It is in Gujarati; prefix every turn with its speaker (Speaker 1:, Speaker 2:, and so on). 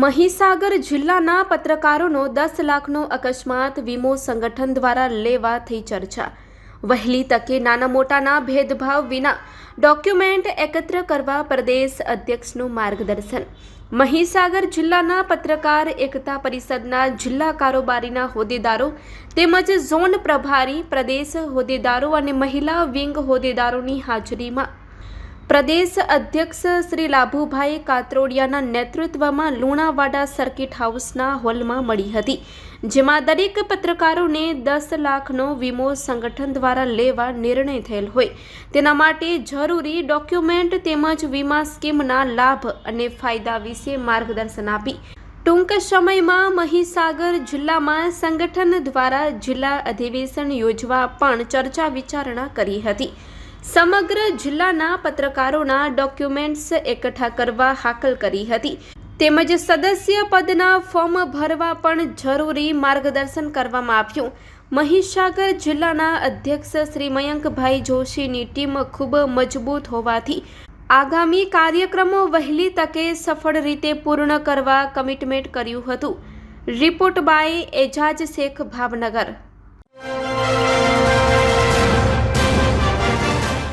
Speaker 1: મહીસાગર જિલ્લાના પત્રકારોનો દસ લાખનો અકસ્માત વીમો સંગઠન દ્વારા લેવા થઈ ચર્ચા. વહેલી તકે નાના મોટાના ભેદભાવ વિના ડોક્યુમેન્ટ એકત્ર કરવા પ્રદેશ અધ્યક્ષનું માર્ગદર્શન. મહીસાગર જિલ્લાના પત્રકાર એકતા પરિષદના જિલ્લા કારોબારીના હોદ્દેદારો તેમજ ઝોન પ્રભારી પ્રદેશ હોદ્દેદારો અને મહિલા વિંગ હોદ્દેદારોની હાજરીમાં પ્રદેશ અધ્યક્ષ શ્રી લાભુભાઈ કાત્રોડિયાના નેતૃત્વમાં લુણાવાડા સર્કિટ હાઉસના હોલમાં મળી હતી, જેમાં દરેક પત્રકારોને દસ લાખનો વીમો સંગઠન દ્વારા લેવા નિર્ણય થયેલ હોય. તેના માટે જરૂરી ડોક્યુમેન્ટ તેમજ વીમા સ્કીમના લાભ અને ફાયદા વિશે માર્ગદર્શન આપી. ટૂંક સમયમાં મહીસાગર જિલ્લામાં સંગઠન દ્વારા જિલ્લા અધિવેશન યોજવા પણ ચર્ચા વિચારણા કરી હતી. સમગ્ર જિલ્લાના પત્રકારોના ડોક્યુમેન્ટ્સ એકઠા કરવા હાકલ કરી હતી. તેમજ સદસ્ય પદના ફોર્મ ભરવા પણ જરૂરી માર્ગદર્શન કરવામાં આવ્યું. મહીસાગર જિલ્લાના અધ્યક્ષ શ્રી મયંકભાઈ જોશીની ટીમ ખૂબ મજબૂત હોવાથી આગામી કાર્યક્રમો વહેલી તકે સફળ રીતે પૂર્ણ કરવા કમિટમેન્ટ કર્યું હતું. Report by Ejaz Shaikh Bhavnagar.